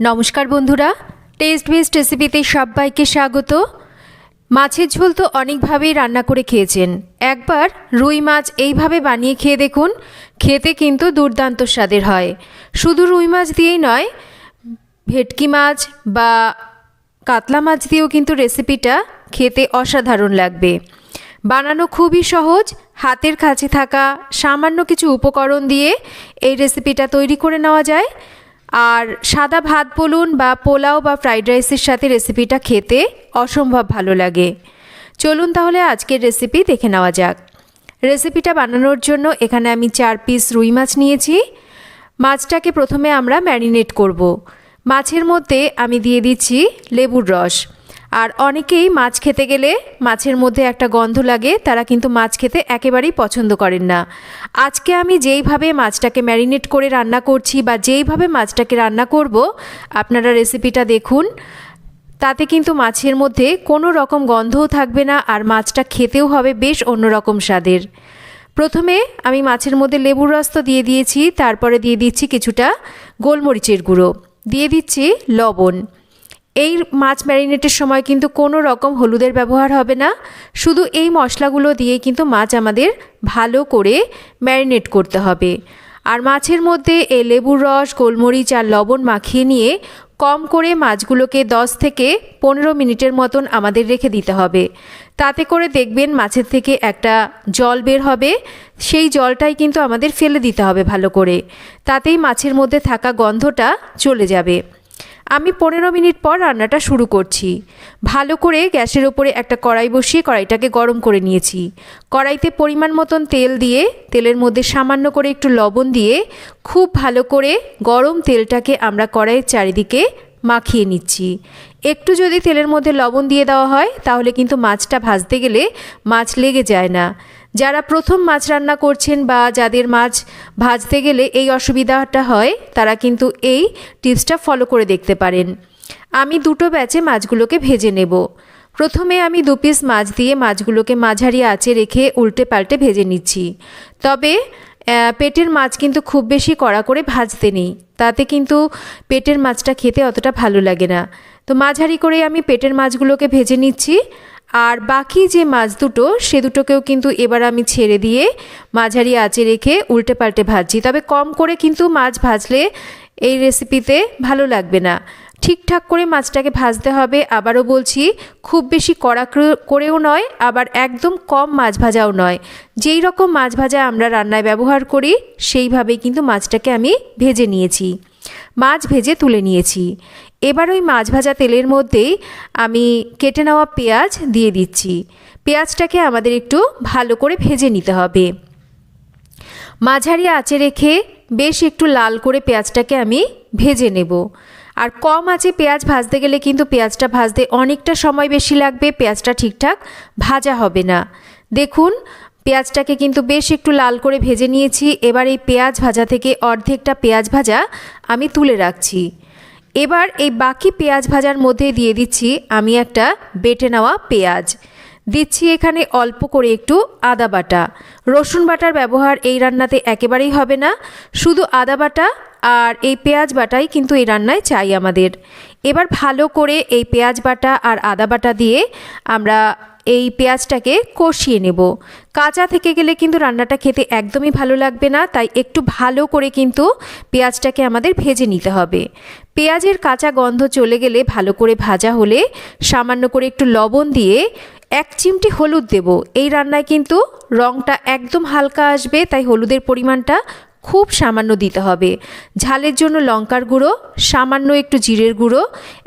নমস্কার বন্ধুরা test best রেসিপিতে সবাইকে স্বাগত। মাছের ঝোল তো অনেকভাবেই রান্না করে খেয়েছেন। একবার রুই মাছ এইভাবে বানিয়ে খেয়ে দেখুন, খেতে কিন্তু দুর্দান্ত স্বাদের হয়। শুধু রুই মাছ দিয়েই নয়, ভেটকি মাছ বা কাতলা মাছ দিয়েও কিন্তু রেসিপিটা খেতে অসাধারণ লাগবে। বানানো খুবই সহজ, হাতের কাছে থাকা সামান্য কিছু উপকরণ দিয়ে এই রেসিপিটা তৈরি করে নেওয়া যায়। আর সাদা ভাত বলুন বা পোলাও বা ফ্রাইড রাইসের সাথে রেসিপিটা খেতে অসম্ভব ভালো লাগে। চলুন তাহলে আজকের রেসিপি দেখে নেওয়া যাক। রেসিপিটা বানানোর জন্য এখানে আমি চার পিস রুই মাছ নিয়েছি। মাছটাকে প্রথমে আমরা ম্যারিনেট করব। মাছের মধ্যে আমি দিয়ে দিচ্ছি লেবুর রস। আর অনেকেই মাছ খেতে গেলে মাছের মধ্যে একটা গন্ধ লাগে, তারা কিন্তু মাছ খেতে একেবারেই পছন্দ করেন না। আজকে আমি যেইভাবে মাছটাকে ম্যারিনেট করে রান্না করছি বা যেইভাবে মাছটাকে রান্না করব, আপনারা রেসিপিটা দেখুন। তাতে কিন্তু মাছের মধ্যে কোনো রকম গন্ধও থাকবে না আর মাছটা খেতেও হবে বেশ অন্যরকম স্বাদের। প্রথমে আমি মাছের মধ্যে লেবুর রস তো দিয়ে দিয়েছি, তারপরে দিয়ে দিচ্ছি কিছুটা গোলমরিচের গুঁড়ো। দিয়ে দিচ্ছি লবণ। এই মাছ ম্যারিনেটের সময় কিন্তু কোনো রকম হলুদের ব্যবহার হবে না। শুধু এই মশলাগুলো দিয়ে কিন্তু মাছ আমাদের ভালো করে ম্যারিনেট করতে হবে। আর মাছের মধ্যে এই লেবুর রস, গোলমরিচ আর লবণ মাখিয়ে নিয়ে কম করে মাছগুলোকে 10 থেকে পনেরো মিনিটের মতন আমাদের রেখে দিতে হবে। তাতে করে দেখবেন মাছের থেকে একটা জল বের হবে। সেই জলটাই কিন্তু আমাদের ফেলে দিতে হবে ভালো করে। তাতেই মাছের মধ্যে থাকা গন্ধটা চলে যাবে। আমি পনেরো মিনিট পর রান্নাটা শুরু করছি। ভালো করে গ্যাসের ওপরে একটা কড়াই বসিয়ে কড়াইটাকে গরম করে নিয়েছি। কড়াইতে পরিমাণ মতন তেল দিয়ে, তেলের মধ্যে সামান্য করে একটু লবণ দিয়ে খুব ভালো করে গরম তেলটাকে আমরা কড়াইয়ের চারিদিকে মাখিয়ে নিচ্ছি। একটু যদি তেলের মধ্যে লবণ দিয়ে দেওয়া হয়, তাহলে কিন্তু মাছটা ভাজতে গেলে মাছ লেগে যায় না। যারা প্রথম মাছ রান্না করছেন বা যাদের মাছ ভাজতে গেলে এই অসুবিধাটা হয়, তারা কিন্তু এই টিপসটা ফলো করে দেখতে পারেন। আমি দুটো ব্যাচে মাছগুলোকে ভেজে নেব। প্রথমে আমি দু পিস মাছ দিয়ে মাছগুলোকে মাঝারি আঁচে রেখে উল্টে পাল্টে ভেজে নিচ্ছি। তবে পেটের মাছ কিন্তু খুব বেশি কড়া করে ভাজতে নেই। তাতে কিন্তু পেটের মাছটা খেতে অতটা ভালো লাগে না। তো মাঝারি করে আমি পেটের মাছগুলোকে ভেজে নিচ্ছি। আর বাকি যে মাছ দুটো, সে দুটোকেও কিন্তু এবার আমি ছেড়ে দিয়ে মাঝারি আঁচে রেখে উল্টে পাল্টে ভাজছি। তবে কম করে কিন্তু মাছ ভাজলে এই রেসিপিতে ভালো লাগবে না। ঠিকঠাক করে মাছটাকে ভাজতে হবে। আবারও বলছি, খুব বেশি কড়া করেও নয়, আবার একদম কম মাছ ভাজাও নয়। যেই রকম মাছ ভাজা আমরা রান্নায় ব্যবহার করি, সেইভাবেই কিন্তু মাছটাকে আমি ভেজে নিয়েছি। মাছ ভেজে তুলে নিয়েছি। এবার ওই মাছ ভাজা তেলের মধ্যেই আমি কেটে নেওয়া পেঁয়াজ দিয়ে দিচ্ছি। পেঁয়াজটাকে আমাদের একটু ভালো করে ভেজে নিতে হবে। মাঝারি আঁচে রেখে বেশ একটু লাল করে পেঁয়াজটাকে আমি ভেজে নেব। আর কম আঁচে পেঁয়াজ ভাজতে গেলে কিন্তু পেঁয়াজটা ভাজতে অনেকটা সময় বেশি লাগবে, পেঁয়াজটা ঠিকঠাক ভাজা হবে না। দেখুন পেঁয়াজটাকে কিন্তু বেশ একটু লাল করে ভেজে নিয়েছি। এবার এই পেঁয়াজ ভাজা থেকে অর্ধেকটা পেঁয়াজ ভাজা আমি তুলে রাখছি। এবার এই বাকি পেঁয়াজ ভাজার মধ্যে দিয়ে দিচ্ছি আমি একটা বেটে নেওয়া পেঁয়াজ। দিচ্ছি এখানে অল্প করে একটু আদা বাটা। রসুন বাটার ব্যবহার এই রান্নাতে একেবারেই হবে না। শুধু আদা বাটা আর এই পেঁয়াজ বাটাই কিন্তু এই রান্নায় চাই আমাদের। এবার ভালো করে এই পেঁয়াজ বাটা আর আদা বাটা দিয়ে আমরা এই পেঁয়াজটাকে কষিয়ে নেব। কাঁচা থেকে গেলে কিন্তু রান্নাটা খেতে একদমই ভালো লাগবে না, তাই একটু ভালো করে কিন্তু পেঁয়াজটাকে আমাদের ভেজে নিতে হবে। পেঁয়াজের কাঁচা গন্ধ চলে গেলে ভালো করে ভাজা হলে সামান্য করে একটু লবণ দিয়ে এক চিমটি হলুদ দেব। এই রান্নায় কিন্তু রঙটা একদম হালকা আসবে, তাই হলুদের পরিমাণটা খুব সামান্য দিতে হবে। ঝালের জন্য লঙ্কার গুঁড়ো, সামান্য একটু জিরের গুঁড়ো,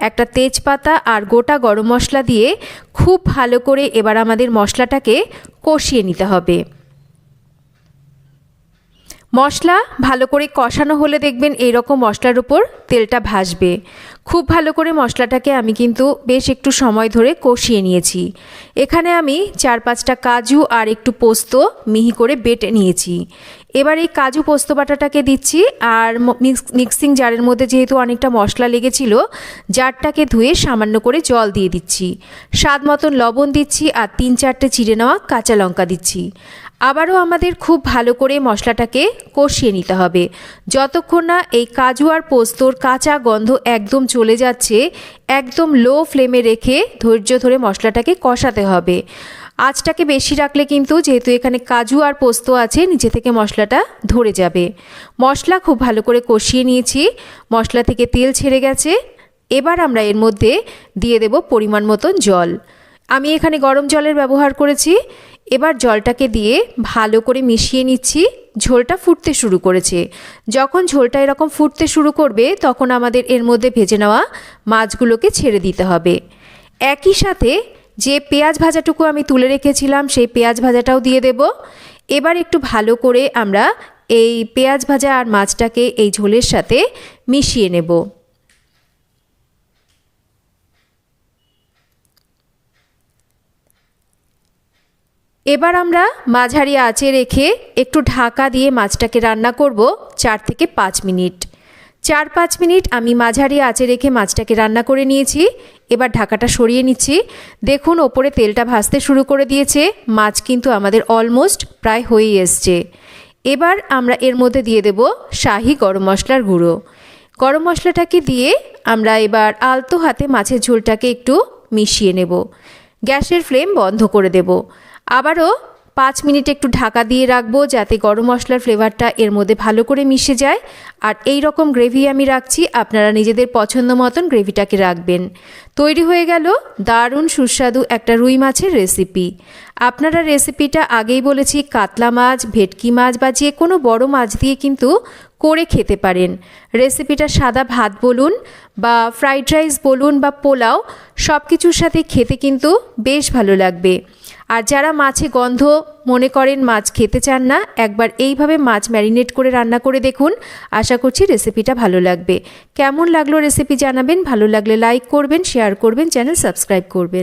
একটা তেজপাতা আর গোটা গরম মশলা দিয়ে খুব ভালো করে এবার আমাদের মশলাটাকে কষিয়ে নিতে হবে। মশলা ভালো করে কষানো হলে দেখবেন এইরকম মশলার উপর তেলটা ভাসবে। খুব ভালো করে মশলাটাকে আমি কিন্তু বেশ একটু সময় ধরে কষিয়ে নিয়েছি। এখানে আমি চার পাঁচটা কাজু আর একটু পোস্ত মিহি করে বেটে নিয়েছি। এবার এই কাজু পোস্ত বাটাটাকে দিচ্ছি আর মিক্সিং জারের মধ্যে যেহেতু অনেকটা মশলা লেগেছিল, জারটাকে ধুয়ে সামান্য করে জল দিয়ে দিচ্ছি। স্বাদ মতন লবণ দিচ্ছি আর তিন চারটে চিড়ে নেওয়া কাঁচা লঙ্কা দিচ্ছি। আবারও আমাদের খুব ভালো করে মশলাটাকে কষিয়ে নিতে হবে। যতক্ষণ না এই কাজু আর পোস্তর কাঁচা গন্ধ একদম চলে যাচ্ছে একদম লো ফ্লেমে রেখে ধৈর্য ধরে মশলাটাকে কষাতে হবে। আঁচটাকে বেশি রাখলে কিন্তু যেহেতু এখানে কাজু আর পোস্ত আছে, নিচে থেকে মশলাটা ধরে যাবে। মশলা খুব ভালো করে কষিয়ে নিয়েছি। মশলা থেকে তেল ছেড়ে গেছে। এবার আমরা এর মধ্যে দিয়ে দেব পরিমাণ মতন জল। আমি এখানে গরম জলের ব্যবহার করেছি। এবার জলটাকে দিয়ে ভালো করে মিশিয়ে নিচ্ছি। ঝোলটা ফুটতে শুরু করেছে। যখন ঝোলটা এরকম ফুটতে শুরু করবে, তখন আমাদের এর মধ্যে ভেজে নেওয়া মাছগুলোকে ছেড়ে দিতে হবে। একই সাথে যে পেঁয়াজ ভাজাটুকু আমি তুলে রেখেছিলাম, সেই পেঁয়াজ ভাজাটাও দিয়ে দেব। এবার একটু ভালো করে আমরা এই পেঁয়াজ ভাজা আর মাছটাকে এই ঝোলের সাথে মিশিয়ে নেব। এবার আমরা মাঝারি আঁচে রেখে একটু ঢাকা দিয়ে মাছটাকে রান্না করব চার থেকে পাঁচ মিনিট। চার পাঁচ মিনিট আমি মাঝারি আঁচে রেখে মাছটাকে রান্না করে নিয়েছি। এবার ঢাকাটা সরিয়ে নিচ্ছি। দেখুন, ওপরে তেলটা ভাজতে শুরু করে দিয়েছে। মাছ কিন্তু আমাদের অলমোস্ট প্রায় হয়েই এসছে। এবার আমরা এর মধ্যে দিয়ে দেব শাহি গরম মশলার গুঁড়ো। গরম মশলাটাকে দিয়ে আমরা এবার আলতো হাতে মাছের ঝোলটাকে একটু মিশিয়ে নেব। গ্যাসের ফ্লেম বন্ধ করে দেব। আবারও পাঁচ মিনিট একটু ঢাকা দিয়ে রাখব যাতে গরম মশলার ফ্লেভারটা এর মধ্যে ভালো করে মিশে যায়। আর এই রকম গ্রেভি আমি রাখছি, আপনারা নিজেদের পছন্দ মতন গ্রেভিটাকে রাখবেন। তৈরি হয়ে গেল দারুণ সুস্বাদু একটা রুই মাছের রেসিপি। আপনারা রেসিপিটা আগেই বলেছি, কাতলা মাছ, ভেটকি মাছ বা যে কোনো বড় মাছ দিয়ে কিন্তু করে খেতে পারেন। রেসিপিটা সাদা ভাত বলুন বা ফ্রাইড রাইস বলুন বা পোলাও সব কিছুর সাথে খেতে কিন্তু বেশ ভালো লাগবে। আর যারা মাছে গন্ধ মনে করেন মাছ খেতে চান না, একবার এইভাবে মাছ ম্যারিনেট করে রান্না করে দেখুন। আশা করছি রেসিপিটা ভালো লাগবে। কেমন লাগল রেসিপি জানাবেন, ভালো লাগলে লাইক করবেন, শেয়ার করবেন, চ্যানেল সাবস্ক্রাইব করবেন।